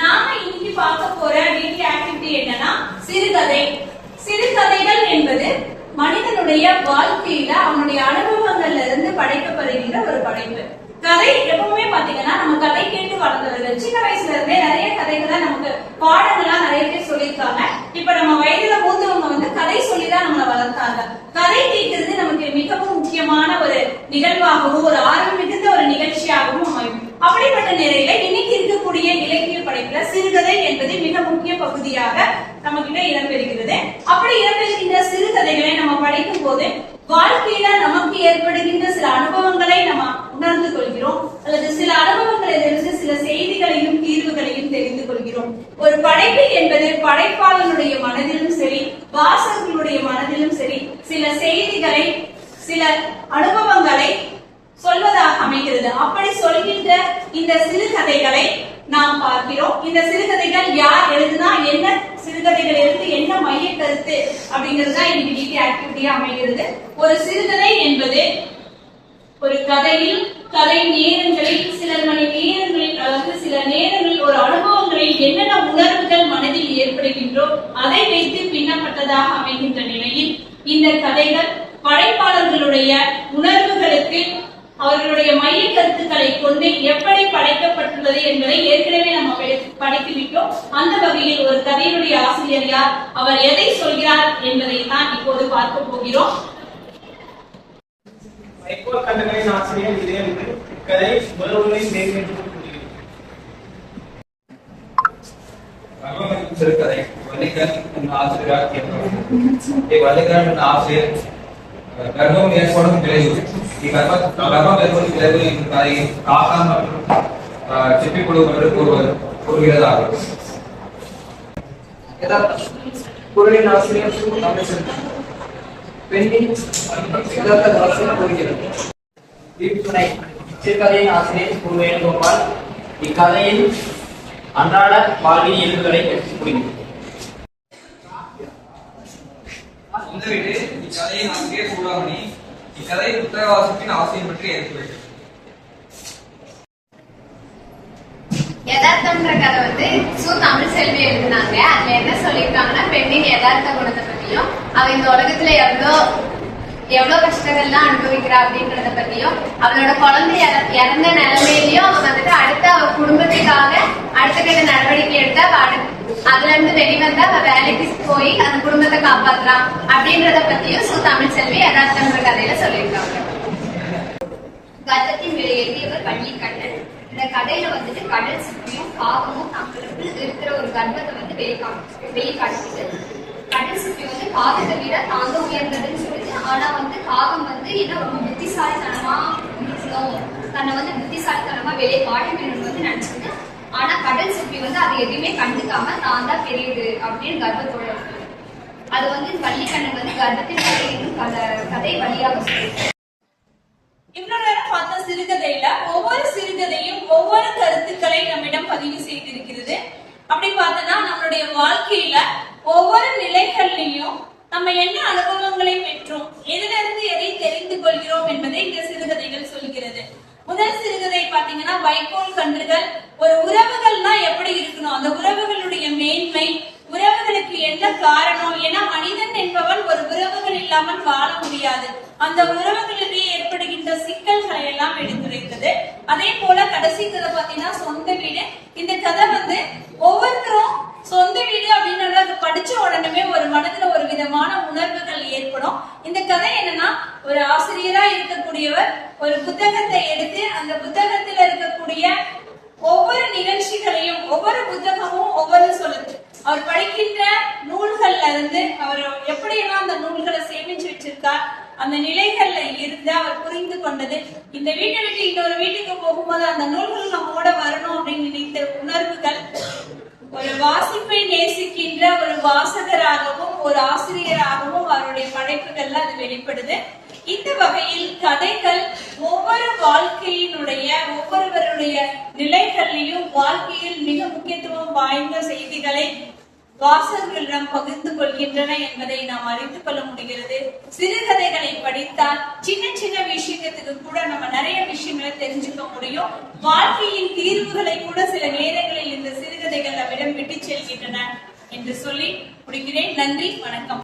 நாம இன்னைக்கு பார்க்க போற வீட்டு ஆக்டிவிட்டி என்னன்னா சிறுகதை. சிறுகதைகள் என்பது மனிதனுடைய வாழ்க்கையில அவனுடைய அனுபவங்கள்ல இருந்து படைக்கப்படுகின்ற ஒரு படைப்பு. கதை எப்பவுமே பாத்தீங்கன்னா நம்ம கதை கேட்டு வளர்ந்தவர்கள். சின்ன வயசுல இருந்தே நிறைய கதைகளை நமக்கு பாடங்களா நிறைய பேர் சொல்லியிருக்காங்க. இப்ப நம்ம வயதுல மூத்தவங்க வந்து கதை சொல்லிதான் நம்மளை வளர்த்தாங்க. கதை கேட்கறது நமக்கு மிகவும் முக்கியமான ஒரு நிகழ்வாகவும் ஒரு ஆர்வம் மிகுந்த ஒரு நிகழ்ச்சியாகவும் அமையும் அப்படிப்பட்ட நிலையில இன்னைக்கு இருக்கக்கூடிய இலக்கிய படைப்புல சிறுகதை என்பது மிக முக்கிய பகுதியாக நம்ம கிட்ட இடம்பெறுகிறது அப்படி இடம்பெறுகின்ற சிறுகதைகளை நம்ம படிக்கும் போது வாழ்க்கையில நமக்கு ஏற்படுகின்ற சில அனுபவங்களை நம்ம உணர்ந்து கொள்கிறோம். அல்லது சில அனுபவங்களிலிருந்து சில செய்திகளையும் தீர்வுகளையும் தெரிந்து கொள்கிறோம். ஒரு படைப்பு என்பது படைப்பாளனுடைய மனதிலும் சரி வாசகர்களுடைய மனதிலும் சரி சில செய்திகளை சில அனுபவங்களை சொல்வதாக அமைகிறது. அப்படி சொல்கின்ற இந்த சிறு கதைகளை நாம் பார்க்கிறோம். இந்த சிறுகதைகள் யார் எழுதுனா என்ன சிறுகதைகள் இருந்து என்ன மைய கருத்து அப்படிங்கிறது தான் இன்னைக்கு ஆக்டிவிட்டியா அமைகிறது. ஒரு சிறுகதை என்பது ஒரு கதையில் கதை நேரங்களில் சில மணி நேரங்களில் அதாவது சில நேரங்களில் ஒரு அனுபவங்களில் என்னென்ன உணர்வுகள் மனதில் ஏற்படுகின்றோ அதை வைத்து பின்னப்பட்டதாக அமைகின்ற நிலையில் இந்த கதைகள் படைப்பாளர்களுடைய உணர்வுகளுக்கு அவர்களுடைய மைய கருத்துக்களை கொண்டு எப்படி படைக்கப்பட்டுள்ளது என்பதை ஏற்கனவே நம்ம படி- படித்துவிட்டோம். அந்த வகையில் ஒரு கதையினுடைய ஆசிரியர் யார் அவர் எதை சொல்கிறார் என்பதை தான் இப்போது பார்க்க போகிறோம். கண்டங்களின் ஆசிரியர் இதே சிறுகதை ஆசிரியர் கர்ப்பம் ஏற்படும் விளைவு இக்கர்ப்ப விளைவு மற்றும் என்று கூறுவது கூறுகிறதாகும் குரலின் ஆசிரியர் பெண்ணின் யதார்த்த கூறுகிறது சிறுகதையின் ஆசிரியர் வேணுகோபால் இக்கதையில் அன்றாட வாழ்வின் இயல்புகளை எடுத்துக் கூறுகிறது இந்த வீடு இக்கதையின் ஆசிரியர் சூடாமணி. இக்கதை புத்தக அவசியம் பற்றி ஏற்புகிறது யதார்த்தம்ன்ற கதை வந்து சு தமிழ் செல்வி எழுதினாங்க. அதுல என்ன சொல்லியிருக்காங்கன்னா பெண்ணின் யதார்த்த குணத்தை பத்தியும் அவ இந்த உலகத்துல எவ்வளோ எவ்வளவு கஷ்டங்கள்லாம் அனுபவிக்கிறா அப்படின்றத பத்தியும் அவளோட குழந்தை இறந்த நிலைமையிலயும் அவ வந்துட்டு அடுத்த அவ குடும்பத்துக்காக அடுத்த கட்ட நடவடிக்கை எடுத்து அவ அதுல இருந்து வெளிவந்து அவ வேலைக்கு போய் அந்த குடும்பத்தை காப்பாத்துறான் அப்படின்றத பத்தியும் சு தமிழ் செல்வி யதார்த்தம்ன்ற கதையில சொல்லியிருக்காங்க. கர்த்தத்தின் விலை எழுதியவர் வள்ளிக்கண்ணன். இந்த கடையில வந்துட்டு கடல் சுற்றியும் பாவமும் தங்களுக்கு இருக்கிற ஒரு கர்ப்பத்தை வந்து வெளிக்காட்டு வெளிக்காட்டுது கடல் சுற்றி வந்து காகத்தை விட தாங்க உயர்ந்ததுன்னு சொல்லுது ஆனா வந்து பாகம் வந்து என்ன ரொம்ப புத்திசாலித்தனமா இருக்கணும் தன்னை வந்து புத்திசாலித்தனமா வெளியே காட்டணும்னு வந்து நினைச்சது ஆனா கடல் சுற்றி வந்து அதை எதுவுமே கண்டுக்காம நான் தான் பெரியது அப்படின்னு கர்ப்பத்தோட அது வந்து பள்ளிக்கண்ணன் வந்து கர்ப்பத்தின் என்னும் கதை கதை வழியாக சொல்லுது இவ்வளவு நேரம் பார்த்த சிறுகதையில ஒவ்வொரு சிறுகதையும் ஒவ்வொரு கருத்துக்களை நம்மிடம் பதிவு செய்திருக்கிறது. அப்படி பார்த்தோம்னா நம்மளுடைய வாழ்க்கையில ஒவ்வொரு நிலைகள்லையும் நம்ம என்ன அனுபவங்களை பெற்றோம் எதிலிருந்து எதை தெரிந்து கொள்கிறோம் என்பதை இந்த சிறுகதை முதல் சிறுகதை பாத்தீங்கன்னா வைக்கோல் கன்றுகள். ஒரு உறவுகள்னா எப்படி இருக்கணும்? அந்த உறவுகளுடைய மேன்மை உறவுகளுக்கு என்ன காரணம்? ஏன்னா மனிதன் என்பவன் ஒரு உறவுகள் இல்லாமல் வாழ முடியாது. அந்த உறவுகளிடையே ஏற்படுகின்ற சிக்கல்களை எல்லாம் எடுத்துரைத்தது. அதே போல கடைசி கதை பாத்தீங்கன்னா சொந்த வீடு. இந்த கதை வந்து ஒவ்வொருத்தரும் சொந்த வீடு அப்படின்னு அது படிச்ச உடனே ஒரு மனதுல ஒரு விதமான உணர்வுகள் ஏற்படும். இந்த கதை என்னன்னா ஒரு ஆசிரியரா இருக்கக்கூடியவர் ஒரு புத்தகத்தை எடுத்து அந்த புத்தகத்துல இருக்கக்கூடிய ஒவ்வொரு நிகழ்ச்சிகளையும் ஒவ்வொரு புத்தகமும் ஒவ்வொரு சொல்லுது. அவர் படிக்கின்ற நூல்கள்ல இருந்து அவர் எப்படியெல்லாம் அந்த நூல்களை சேமிச்சு வச்சிருக்கார். அந்த நிலைகள்ல இருந்து அவர் புரிந்து கொண்டது. இந்த வீட்டை விட்டு இன்னொரு வீட்டுக்கு போகும்போது அந்த நூல்கள் நம்மோட வரணும் அப்படின்னு நினைத்த உணர்வுகள் ஒரு வாசிப்பை நேசிக்கின்ற ஒரு வாசகராகவும் ஒரு ஆசிரியராகவும் அவருடைய படைப்புகள்ல அது வெளிப்படுது. இந்த வகையில் கதைகள் ஒவ்வொரு வாழ்க்கையினுடைய ஒவ்வொருவருடைய நிலைகளிலும் வாழ்க்கையில் மிக முக்கியத்துவம் வாய்ந்த செய்திகளை வாசகர்களிடம் பகிர்ந்து கொள்கின்றன என்பதை நாம் அறிந்து கொள்ள முடிகிறது. சிறுகதைகளை படித்தால் சின்ன சின்ன விஷயத்துக்கு கூட நம்ம நிறைய விஷயங்களை தெரிஞ்சுக்க முடியும். வாழ்க்கையின் தீர்வுகளை கூட சில நேரங்களில் இந்த சிறு செல்கின்றன என்று சொல்லி முடிக்கிறேன். நன்றி வணக்கம்.